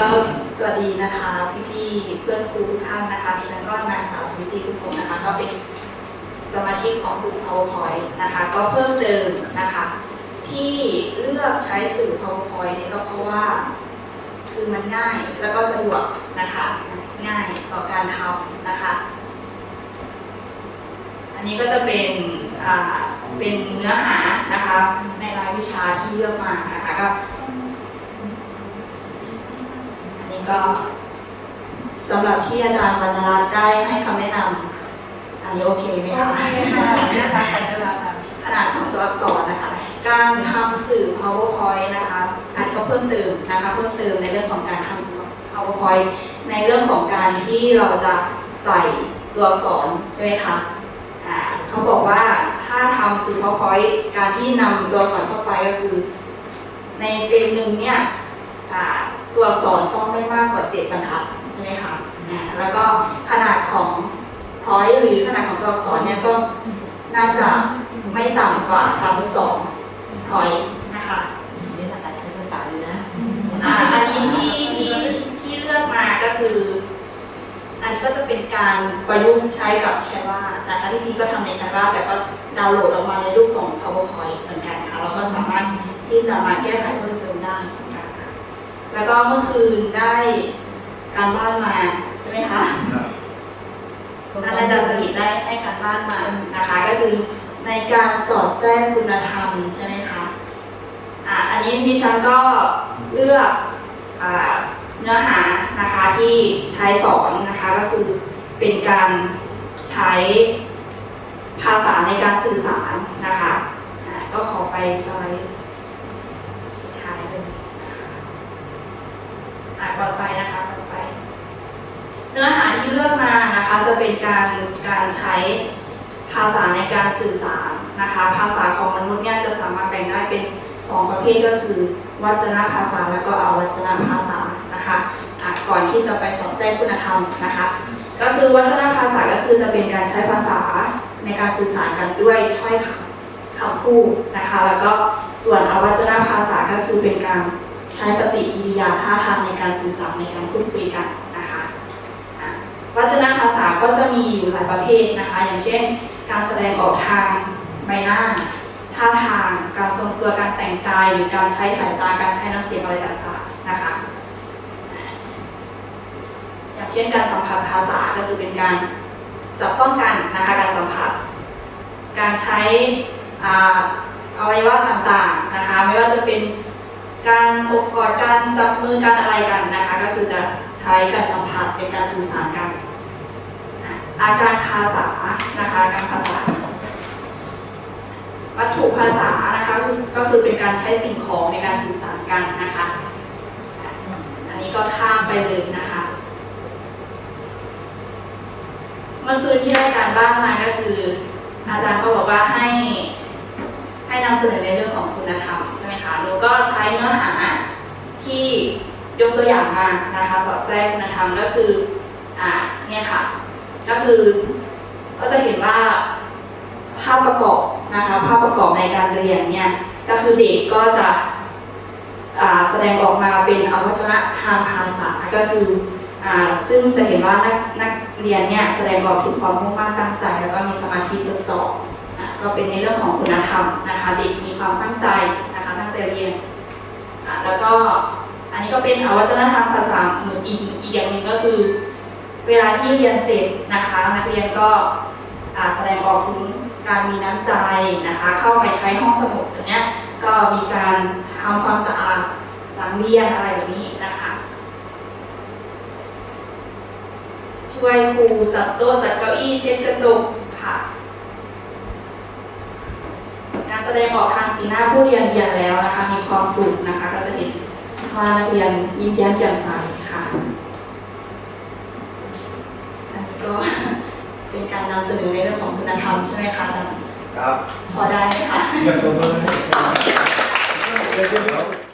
ก็สวัสดีนะคะพี่ๆเพื่อนครูทุกท่านนะคะดิฉันก็นางสาวสวิตรทุกคนนะคะก็เป็นสมาชิกของกลุ่ม PowerPoint นะคะ ก็เพิ่มเติมนะคะ ที่เลือกใช้สื่อ PowerPoint เนี่ยก็เพราะว่า คือมันง่ายแล้วก็สะดวกนะคะ ง่ายต่อการทำนะคะ อันนี้ก็จะเป็นอ่าเป็นเนื้อหานะคะ ในรายวิชาที่เลือกมานะคะก็ อันนี้ ก็สำหรับที่อาจารย์บรรณรัตน์ได้ให้คำแนะนำอันนี้โอเคไหมคะขนาดของตัวอักษรนะคะ การทำสื่อ powerpoint นะคะอันก็เพิ่มเติมนะคะเพิ่มเติมในเรื่องของการทำ powerpoint ในเรื่องของการที่เราจะใส่ตัวอักษรใช่ไหมคะอ่าเขาบอกว่าถ้าทำสื่อ powerpoint การที่นำตัวอักษรเข้าไปก็คือ ในเฟรมหนึ่งเนี่ยอ่า ตัวอักษรต้องไม่มากกว่าเจ็ดบรรทัดใช่ไหมคะอ่าแล้วก็ขนาดของ point หรือขนาดของตัวอักษรเนี่ยก็น่าจะไม่ต่ำกว่า32 point นะคะนี่ภาษาใช้ภาษาอยู่นะอ่าอันนี้ที่ที่ที่เลือกมาก็คือ อันนี้ก็จะเป็นการประยุกต์ใช้กับแค n ว a นะคะที่จริงก็ทำในแค n ว a แต่ก็ดาวน์โหลดออกมาในรูปของ powerpoint เหมือนกันค่ะแล้วก็สามารถที่จะมาแก้ไขเพิ่ม แล้วก็เมื่อคืนได้การบ้านมาใช่ไหมคะท่านอาจารย์สลิดได้ให้การบ้านมานะคะก็คือในการสอดแทรกคุณธรรมใช่ไหมคะอ่าอันนี้ดิฉันก็เลือกอ่าเนื้อหานะคะที่ใช้สอนนะคะก็คือเป็นการใช้ภาษาในการสื่อสารนะคะอ่าก็ขอไปสไลด์สุดท้ายเลยนะคะอ่าก่อนไปนะคะก่อนไป เนื้อหาที่เลือกมานะคะ จะเป็นการการใช้ภาษาในการสื่อสารนะคะ ภาษาของมนุษย์เนี่ยจะสามารถแบ่งได้เป็นสองประเภทก็คือวัจนภาษาแล้วก็อวัจนภาษานะคะะก่อนที่จะไปสอนแทรกคุณธรรมนะคะ ก็คือวัจนภาษาก็คือจะเป็นการใช้ภาษาในการสื่อสารกันด้วยถ้อยคำคำพูดนะคะ แล้วก็ส่วนอวัจนภาษาก็คือเป็นการใช้ปฏิกิริยาท่าทางในการสื่อสารในการพูดคุยกันนะคะ วัจนภาษาก็จะมีอยู่หลายประเภทนะคะ อย่างเช่น การแสดงออกทางใบหน้าท่าทาง การทรงตัวการแต่งกาย หรือการใช้สายตาการใช้น้ำเสียงอะไรต่างๆนะคะ อย่างเช่นการสัมผัสภาษาก็คือเป็นการจับต้องกันนะคะการสัมผัส การใช้อ่าอวัยวะต่างๆนะคะ ไม่ว่าจะเป็นการอบกอดการจับมือการอะไรกันนะคะ ก็คือจะใช้การสัมผัสเป็นการสื่อสารกัน อาการภาษานะคะาการภาษา วัตถุภาษานะคะก็คือเป็นการใช้สิ่งของในการสื่อสารกันนะคะอะอันนี้ก็ข้ามไปเลยนะคะเมื่อคืนที่ได้การบ้านมาก็คือ อาจารย์ก็บอกว่าให้ให้นำเสนอในเรื่องของคุณธรรมใช่ไหมคะหนูก็ใช้เนื้อหาที่ยกตัวอย่างมานะคะสอดแทรกคุณธรรมก็คืออ่าเนี่ยค่ะ ก็คือก็จะเห็นว่าภาพประกอบนะคะภาพประกอบในการเรียนเนี่ยก็คือเด็กก็จะแสดงออกมาเป็นอวัจนะทางภาษาก็คืออซึ่งจะเห็นว่านักนักเรียนเนี่ยแสดงออกถึงความมุ่งมั่นตั้งใจ แล้วก็มีสมาธิจดจ่ออะก็เป็นในเรื่องของคุณธรรมนะคะเด็กมีความตั้งใจนะคะตั้งใจเรียนอะแล้วก็อันนี้ก็เป็นอวัจนธรรมภาษาหนึ่งอีกอีกอย่างหนึ่งก็คือ เวลาที่เรียนเสร็จนะคะนักเรียนก็แสดงออกถึงการมีน้ำใจนะคะเข้าไปใช้ห้องสมุดอย่างเนี้ยก็มีการทำความสะอาดหลังเรียนอะไรแบบนี้นะคะ ช่วยครูจัดโต๊ะจัดเก้าอี้เช็ดกระจกค่ะการแสดงออกทางสีหน้าผู้เรียนเรียนแล้วนะคะมีความสุขนะคะ ก็จะเห็นว่านักเรียนยิ้มแย้มแจ่มใสค่ะ อันนี้ก็ เป็นการนำเสนอในเรื่องของคุณธรรมใช่ไหมคะอาจารย์ครับ พอได้ไหมคะ เยี่ยมชมเลย